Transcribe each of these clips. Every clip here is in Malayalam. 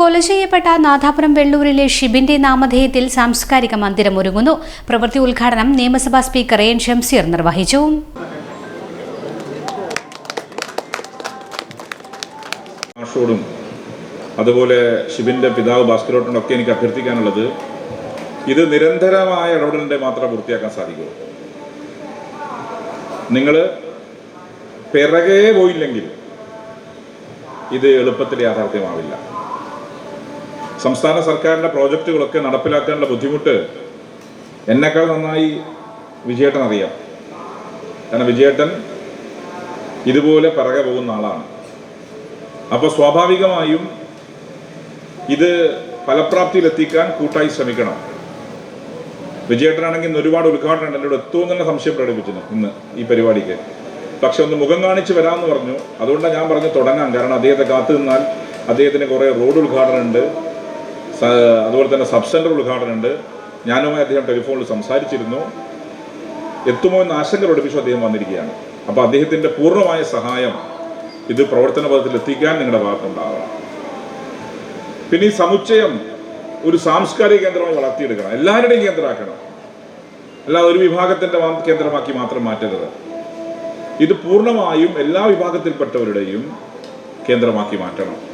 കൊല ചെയ്യപ്പെട്ട നാഥാപുരം വെള്ളൂരിലെ ഷിബിന്റെ നാമധേയത്തിൽ സാംസ്കാരിക മന്ദിരം ഒരുങ്ങുന്നു. പ്രവൃത്തി ഉദ്ഘാടനം നിയമസഭാ സ്പീക്കർ എൻ ഷംസീർ നിർവഹിച്ചു. അതുപോലെ ഷിബിന്റെ പിതാവ് ഭാസ്കരോട്ടനൊക്കെ എനിക്ക് അഭ്യർത്ഥിക്കാനുള്ളത് ഇത് നിരന്തരമായ ഇടപെടലിന്റെ മാത്രം പൂർത്തിയാക്കാൻ സാധിക്കൂ നിങ്ങൾ പിറകെ പോയില്ലെങ്കിൽ ഇത് എളുപ്പത്തിൽ യാഥാർത്ഥ്യമാവില്ല. സംസ്ഥാന സർക്കാരിന്റെ പ്രോജക്റ്റുകളൊക്കെ നടപ്പിലാക്കാനുള്ള ബുദ്ധിമുട്ട് എന്നെക്കാൾ നന്നായി വിജയേട്ടൻ അറിയാം. കാരണം വിജയേട്ടൻ ഇതുപോലെ പിറകെ പോകുന്ന ആളാണ്. അപ്പോൾ സ്വാഭാവികമായും ഇത് ഫലപ്രാപ്തിയിലെത്തിക്കാൻ കൂട്ടായി ശ്രമിക്കണം. വിജയേട്ടനാണെങ്കിൽ ഒരുപാട് ഉദ്ഘാടനം എന്നോട് തന്നെ സംശയം പ്രകടിപ്പിച്ചിരുന്നു ഇന്ന് ഈ പരിപാടിക്ക്. പക്ഷെ ഒന്ന് മുഖം കാണിച്ച് വരാമെന്ന് പറഞ്ഞു. അതുകൊണ്ടാണ് ഞാൻ പറഞ്ഞു തുടങ്ങാം. കാരണം അദ്ദേഹത്തെ കാത്തു നിന്നാൽ അദ്ദേഹത്തിന് കുറേ റോഡ് ഉദ്ഘാടനം ഉണ്ട്. അതുപോലെ തന്നെ സബ് സെന്റർ ഉദ്ഘാടനം ഉണ്ട് ഞാനുമായി അദ്ദേഹം ടെലിഫോണിൽ സംസാരിച്ചിരുന്നു. എത്തുമോ എന്ന് ആശങ്ക പ്രകടിപ്പിച്ചു അദ്ദേഹം വന്നിരിക്കുകയാണ്. അപ്പോൾ അദ്ദേഹത്തിന്റെ പൂർണമായ സഹായം ഇത് പ്രവർത്തന പദത്തിൽ എത്തിക്കാൻ നിങ്ങളുടെ ഭാഗത്തുണ്ടാകണം പിന്നെ ഈ സമുച്ചയം ഒരു സാംസ്കാരിക കേന്ദ്രമായി വളർത്തിയെടുക്കണം. എല്ലാവരുടെയും കേന്ദ്രമാക്കണം. അല്ലാതെ ഒരു വിഭാഗത്തിന്റെ കേന്ദ്രമാക്കി മാത്രം മാറ്റരുത്. ഇത് പൂർണമായും എല്ലാ വിഭാഗത്തിൽപ്പെട്ടവരുടെയും കേന്ദ്രമാക്കി മാറ്റണം.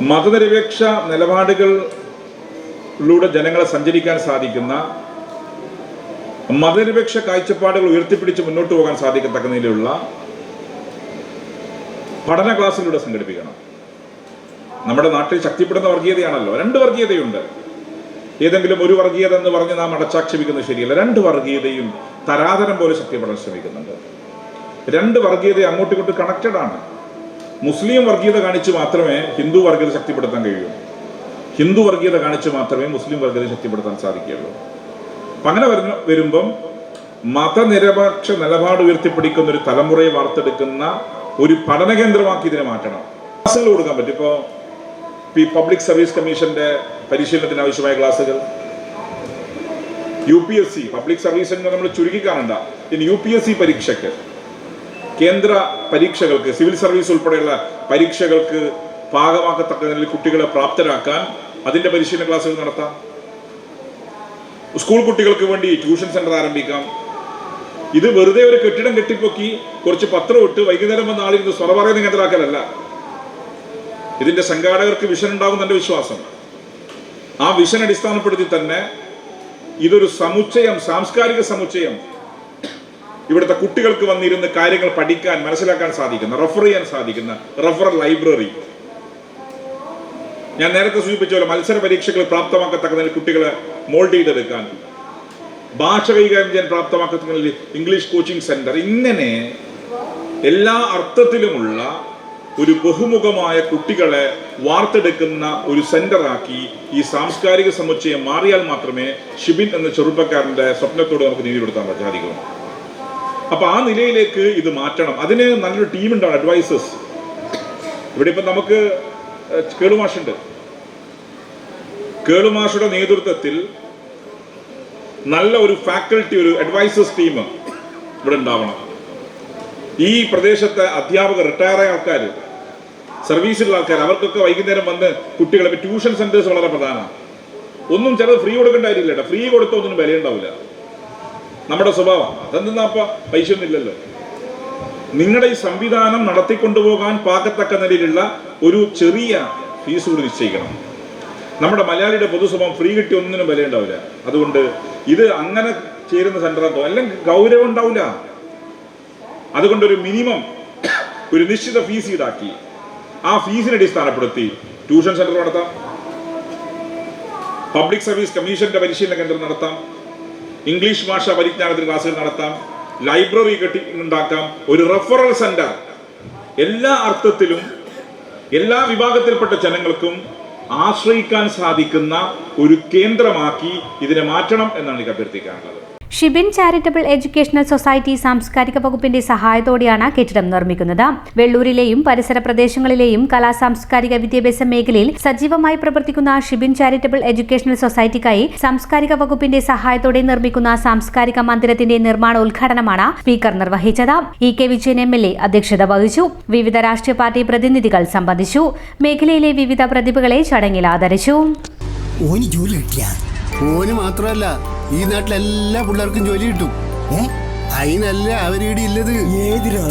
മതനിരപേക്ഷ നിലപാടുകളിലൂടെ ജനങ്ങളെ സഞ്ചരിക്കാൻ സാധിക്കുന്ന മതനിരപേക്ഷ കാഴ്ചപ്പാടുകൾ ഉയർത്തിപ്പിടിച്ച് മുന്നോട്ട് പോകാൻ സാധിക്കത്തക്ക നിലയിലുള്ള പഠന ക്ലാസ്സിലൂടെ സംഘടിപ്പിക്കണം. നമ്മുടെ നാട്ടിൽ ശക്തിപ്പെടുന്ന വർഗീയതയാണല്ലോ. രണ്ട് വർഗീയതയുണ്ട്. ഏതെങ്കിലും ഒരു വർഗീയത എന്ന് പറഞ്ഞ് നാം അടച്ചാക്ഷേപിക്കുന്നത് ശരിയല്ല. രണ്ട് വർഗീയതയും തരാതരം പോലെ ശക്തിപ്പെടാൻ ശ്രമിക്കുന്നുണ്ട്. രണ്ട് വർഗീയത അങ്ങോട്ടും ഇങ്ങോട്ടും കണക്റ്റഡ് ആണ്. മുസ്ലിം വർഗീയത കാണിച്ച് മാത്രമേ ഹിന്ദു വർഗീയത ശക്തിപ്പെടുത്താൻ കഴിയൂ. ഹിന്ദു വർഗീയത കാണിച്ച് മാത്രമേ മുസ്ലിം വർഗീയത ശക്തിപ്പെടുത്താൻ സാധിക്കുകയുള്ളൂ. അങ്ങനെ വരുന്ന വരുമ്പം മതനിരപേക്ഷ നിലപാട് ഉയർത്തിപ്പിടിക്കുന്ന ഒരു തലമുറയെ വാർത്തെടുക്കുന്ന ഒരു പഠന കേന്ദ്രമാക്കി ഇതിനെ മാറ്റണം. ക്ലാസ്സുകൾ കൊടുക്കാൻ പറ്റും. ഇപ്പോൾ ഈ പബ്ലിക് സർവീസ് കമ്മീഷന്റെ പരിശീലനത്തിന് ആവശ്യമായ ക്ലാസ്സുകൾ. U P S C public service നമ്മൾ ചുരുക്കി കാണണ്ട. ഇനി യു പി എസ് സി പരീക്ഷയ്ക്ക് കേന്ദ്ര പരീക്ഷകൾക്ക് സിവിൽ സർവീസ് ഉൾപ്പെടെയുള്ള പരീക്ഷകൾക്ക് പാകമാക്കത്തക്ക നിലയിൽ കുട്ടികളെ പ്രാപ്തരാക്കാൻ അതിന്റെ പരിശീലന ക്ലാസ്സുകൾ നടത്താം. സ്കൂൾ കുട്ടികൾക്ക് വേണ്ടി ട്യൂഷൻ സെന്റർ ആരംഭിക്കാം. ഇത് വെറുതെ ഒരു കെട്ടിടം കെട്ടിപ്പൊക്കി കുറച്ച് പത്രം ഇട്ട് വൈകുന്നേരം വന്ന ആളിരുന്ന് സ്വറ പറയുന്ന കേന്ദ്രാക്കലല്ല ഇതിന്റെ സംഘാടകർക്ക് വിഷൻ ഉണ്ടാകും എന്റെ വിശ്വാസം. ആ വിഷൻ അടിസ്ഥാനപ്പെടുത്തി തന്നെ ഇതൊരു സമുച്ചയം സാംസ്കാരിക സമുച്ചയം ഇവിടുത്തെ കുട്ടികൾക്ക് വന്നിരുന്ന് കാര്യങ്ങൾ പഠിക്കാൻ മനസ്സിലാക്കാൻ സാധിക്കുന്ന റെഫർ ചെയ്യാൻ സാധിക്കുന്ന റെഫറൽ ലൈബ്രറി ഞാൻ നേരത്തെ സൂചിപ്പിച്ച പോലെ മത്സര പരീക്ഷകൾ പ്രാപ്തമാക്കത്തക്ക കുട്ടികളെ മോൾഡ് ചെയ്തെടുക്കാൻ ഭാഷ കൈകാര്യം ചെയ്യാൻ പ്രാപ്തമാക്കത്തക്ക ഇംഗ്ലീഷ് കോച്ചിങ് സെന്റർ ഇങ്ങനെ എല്ലാ അർത്ഥത്തിലുമുള്ള ഒരു ബഹുമുഖമായ കുട്ടികളെ വാർത്തെടുക്കുന്ന ഒരു സെന്ററാക്കി ഈ സാംസ്കാരിക സമുച്ചയം മാറിയാൽ മാത്രമേ ഷിബിൻ എന്ന ചെറുപ്പക്കാരന്റെ സ്വപ്നത്തോട് നമുക്ക് നീതിപ്പെടുത്താൻ സാധിക്കൂ. അപ്പൊ ആ നിലയിലേക്ക് ഇത് മാറ്റണം. അതിന് നല്ലൊരു ടീം അഡ്വൈസേഴ്സ് ഇവിടെ ഇപ്പം നമുക്ക് കേളുമാഷുണ്ട്. കേളുമാഷുടെ നേതൃത്വത്തിൽ നല്ല ഒരു ഫാക്കൽറ്റി ഒരു അഡ്വൈസേഴ്സ് ടീം ഇവിടെ ഉണ്ടാവണം. ഈ പ്രദേശത്തെ അധ്യാപകർ റിട്ടയറായ ആൾക്കാർ സർവീസിലുള്ള ആൾക്കാർ അവർക്കൊക്കെ വൈകുന്നേരം വന്ന് കുട്ടികളെ ട്യൂഷൻ സെന്റേഴ്സ് വളരെ പ്രധാനമാണ്. ഒന്നും ചിലത് ഫ്രീ കൊടുക്കേണ്ട കാര്യമില്ല ഫ്രീ ഫ്രീ കൊടുത്തൊന്നും വിലയുണ്ടാവില്ല. നമ്മുടെ സ്വഭാവം. അതെന്താ അപ്പൊ? പൈസ ഒന്നുമില്ലല്ലോ നിങ്ങളുടെ ഈ സംവിധാനം നടത്തിക്കൊണ്ടുപോകാൻ പാകത്തക്ക നിലയിലുള്ള ഒരു ചെറിയ ഫീസ് കൂടി നിശ്ചയിക്കണം. നമ്മുടെ മലയാളിയുടെ പൊതുസ്വഭാവം ഫ്രീ കിട്ടി ഒന്നിനും വില ഉണ്ടാവില്ല. അതുകൊണ്ട് ഇത് അങ്ങനെ ചേരുന്ന സെന്ററാത്തോ അല്ലെങ്കിൽ ഗൗരവം ഉണ്ടാവില്ല. അതുകൊണ്ട് ഒരു മിനിമം ഒരു നിശ്ചിത ഫീസ് ഈടാക്കി. ആ ഫീസിനെ അടിസ്ഥാനപ്പെടുത്തി ട്യൂഷൻ സെന്റർ നടത്താം. പബ്ലിക് സർവീസ് കമ്മീഷന്റെ പരിശീലന കേന്ദ്രം നടത്താം. ഇംഗ്ലീഷ് ഭാഷ പരിജ്ഞാനത്തിന് ക്ലാസ്സുകൾ നടത്താം. ലൈബ്രറി കെട്ടി ഉണ്ടാക്കാം. ഒരു റെഫറൽ സെന്റർ. എല്ലാ അർത്ഥത്തിലും എല്ലാ വിഭാഗത്തിൽപ്പെട്ട ജനങ്ങൾക്കും ആശ്രയിക്കാൻ സാധിക്കുന്ന ഒരു കേന്ദ്രമാക്കി ഇതിനെ മാറ്റണം എന്നാണ് എനിക്ക് അഭ്യർത്ഥിക്കാനുള്ളത്. ഷിബിൻ ചാരിറ്റബിൾ എഡ്യൂക്കേഷണൽ സൊസൈറ്റി സാംസ്കാരിക വകുപ്പിന്റെ സഹായത്തോടെയാണ് കെട്ടിടം നിർമ്മിക്കുന്നത്. വെള്ളൂരിലെയും പരിസര പ്രദേശങ്ങളിലെയും കലാ സാംസ്കാരിക വിദ്യാഭ്യാസ മേഖലയിൽ സജീവമായി പ്രവർത്തിക്കുന്ന ഷിബിൻ ചാരിറ്റബിൾ എഡ്യൂക്കേഷണൽ സൊസൈറ്റിക്കായി സാംസ്കാരിക വകുപ്പിന്റെ സഹായത്തോടെ നിർമ്മിക്കുന്ന സാംസ്കാരിക മന്ദിരത്തിന്റെ നിർമ്മാണ നിർമ്മാണോദ്ഘാടനമാണ് സ്പീക്കർ നിർവഹിച്ചത്. E K Vijayan M L A അധ്യക്ഷത വഹിച്ചു. വിവിധ രാഷ്ട്രീയ പാർട്ടി പ്രതിനിധികൾ സംബന്ധിച്ചു. മേഖലയിലെ വിവിധ പ്രതിഭകളെ ചടങ്ങിൽ ആദരിച്ചു. ജോലി കിട്ടില്ല ഓന് മാത്രമല്ല ഈ നാട്ടിലെ എല്ലാ പിള്ളേർക്കും ജോലി കിട്ടും. അതിനല്ല അവരിവിടെ ഇല്ലത്. ഏതിരോ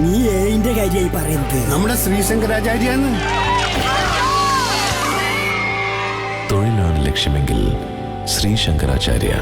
നീ ഏതിന്റെ കാര്യമായി പറയുന്നത്. നമ്മുടെ ശ്രീശങ്കരാചാര്യാണ് തൊഴിലാണ് ലക്ഷ്യമെങ്കിൽ ശ്രീ ശങ്കരാചാര്യ